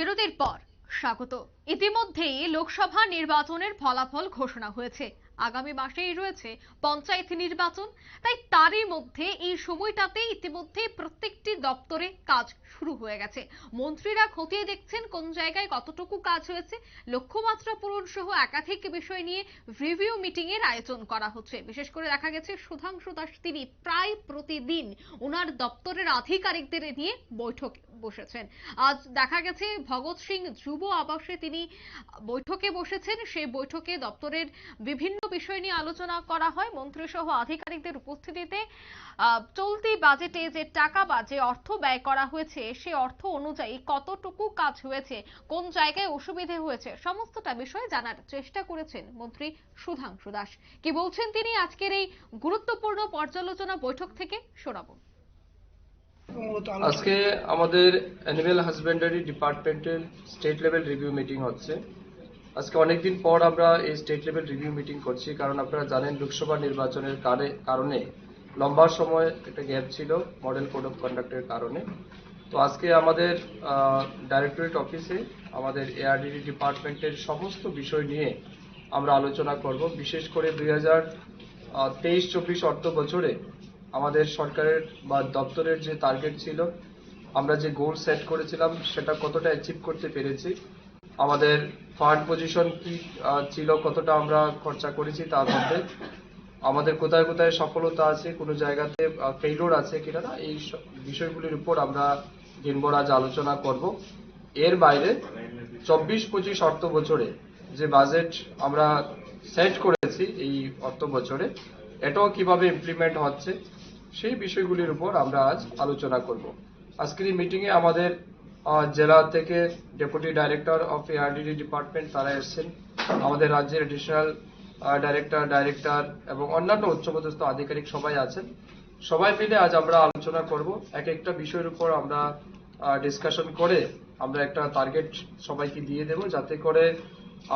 বিরতির পর স্বাগত। ইতিমধ্যেই লোকসভা নির্বাচনের ফলাফল ঘোষণা হয়েছে। আগামী মাসেই রয়েছে পঞ্চায়েত নির্বাচন। তাই তারই মধ্যে এই সময়টাতে ইতিমধ্যে প্রত্যেকটি দপ্তরে কাজ শুরু হয়ে গেছে। মন্ত্রীরা খতিয়ে দেখছেন কোন জায়গায় কতটুকু কাজ হয়েছে। লক্ষ্যমাত্রা পূরণ সহ একাধিক বিষয় নিয়ে রিভিউ মিটিং এর আয়োজন করা হচ্ছে। বিশেষ করে দেখা গেছে, সুধাংশু দাস তিনি প্রায় প্রতিদিন ওনার দপ্তরের আধিকারিকদের নিয়ে বৈঠক বসেছেন। আজ দেখা গেছে, ভগৎ সিং যুব আবাসে তিনি বৈঠকে বসেছেন। সেই বৈঠকে দপ্তরের বিভিন্ন বিষয় নিয়ে আলোচনা করা হয়। মন্ত্রী সহ আধিকারিকদের উপস্থিতিতে চলতি বাজেটে যে টাকা বা যে অর্থ ব্যয় করা হয়েছে সে অর্থ অনুযায়ী কতটুকু কাজ হয়েছে কোন জায়গায় অসুবিধে হয়েছে সমস্তটা বিষয়ে জানার চেষ্টা করেছেন মন্ত্রী সুধাংশু দাস। কি বলছেন তিনি? আজকের এই গুরুত্বপূর্ণ পর্যালোচনা বৈঠক থেকে শোনাবো। আজকে আমাদের অ্যানিমেল হাজবেন্ডারি ডিপার্টমেন্টের স্টেট লেভেল রিভিউ মিটিং হচ্ছে। আজকে অনেকদিন পর আমরা এই স্টেট লেভেল রিভিউ মিটিং করছি, কারণ আপনারা জানেন লোকসভা নির্বাচনের কারে- কারণে লম্বা সময় একটা গ্যাপ ছিল মডেল কোড অফ কন্ডাক্টের কারণে। তো আজকে আমাদের ডাইরেক্টরেট অফিসে আমাদের এআরডিডি ডিপার্টমেন্টের সমস্ত বিষয় নিয়ে আমরা আলোচনা করব। বিশেষ করে দুই হাজার তেইশ, চব্বিশ অর্থ বছরে আমাদের সরকারের বা দপ্তরের যে টার্গেট ছিল, আমরা যে গোল সেট করেছিলাম, সেটা কতটা অ্যাচিভ করতে পেরেছি আমাদের ফান্ড পজিশন কি ছিল, কতটা আমরা খরচা করেছি তার মধ্যে। আমাদের কোথায় কোথায় সফলতা আছে, কোনো জায়গাতে ফেইলোর আছে কিনা না, এই বিষয়গুলির উপর আমরা দিনভর আজ আলোচনা করব। এর বাইরে চব্বিশ পঁচিশ অর্থ বছরে যে বাজেট আমরা সেট করেছি এই অর্থ বছরে, এটাও কীভাবে ইমপ্লিমেন্ট হচ্ছে, সেই বিষয়গুলির উপর আমরা আজ আলোচনা করব। আজকের এই মিটিংয়ে আমাদের জেলা থেকে deputy director of ARDD department তারা এসেছেন। আমাদের রাজ্যের এডিশনাল ডাইরেক্টর ডাইরেক্টর এবং অন্যান্য উচ্চপদস্থ আধিকারিক সবাই আছেন। সবাই মিলে আজ আমরা আলোচনা করব। এক একটা বিষয়ের উপর আমরা ডিসকাশন করে আমরা একটা টার্গেট সবাইকে দিয়ে দেব যাতে করে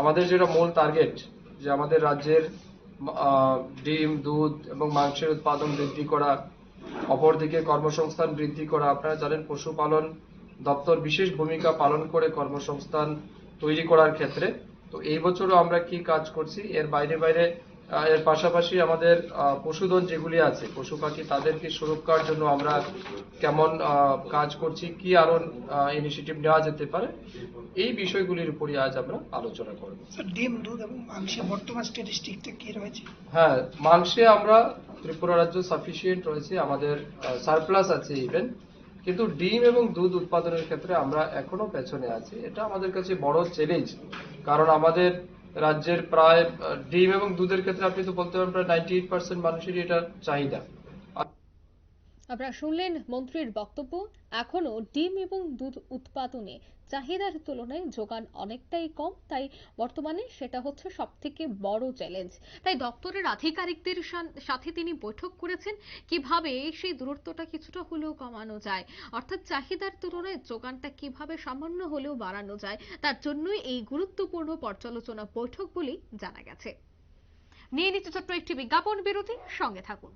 আমাদের যেটা মূল টার্গেট যে আমাদের রাজ্যের ডিম, দুধ এবং মাংসের উৎপাদন বৃদ্ধি করা, অপরদিকে কর্মসংস্থান বৃদ্ধি করা। আপনারা জানেন পশুপালন দপ্তর বিশেষ ভূমিকা পালন করে কর্মসংস্থান তৈরি করার ক্ষেত্রে। তো এই বছরও আমরা কি কাজ করছি এর বাইরে বাইরে এর পাশাপাশি আমাদের পশুধন যেগুলি আছে পশু পাখি তাদেরকে সুরক্ষার জন্য আমরা কেমন কাজ করছি কি আরও ইনিশিয়েটিভ নেওয়া যেতে পারে এই বিষয়গুলির উপরই আজ আমরা আলোচনা করব। ডিম দুধ এবং মাংসে বর্তমান স্ট্যাটিস্টিকটা কি রয়েছে? হ্যাঁ মাংসে আমরা ত্রিপুরা রাজ্য সাফিসিয়েন্ট রয়েছে আমাদের সারপ্লাস আছে ইভেন কিন্তু ডিম এবং দুধ উৎপাদনের ক্ষেত্রে আমরা এখনও পেছনে আছি। এটা আমাদের কাছে বড় চ্যালেঞ্জ কারণ আমাদের রাজ্যের প্রায় ডিম এবং দুধের ক্ষেত্রে আপনি তো বলতে পারেন প্রায় নাইনটি এইট পার্সেন্ট মানুষেরই এটা চাহিদা। আপনারা শুনলেন মন্ত্রীর বক্তব্য। এখনও ডিম এবং দুধ উৎপাদনে চাহিদার তুলনায় যোগান অনেকটাই কম, তাই বর্তমানে সেটা হচ্ছে সব থেকে বড় চ্যালেঞ্জ তাই দপ্তরের আধিকারিকদের সাথে তিনি বৈঠক করেছেন, কীভাবে সেই দূরত্বটা কিছুটা হলেও কমানো যায়। অর্থাৎ চাহিদার তুলনায় যোগানটা কীভাবে সামান্য হলেও বাড়ানো যায়, তার জন্যই এই গুরুত্বপূর্ণ পর্যালোচনা বৈঠক বলেই জানা গেছে। নিয়ে নিচ্ছে ছোট্ট একটি বিজ্ঞাপন বিরতি, সঙ্গে থাকুন।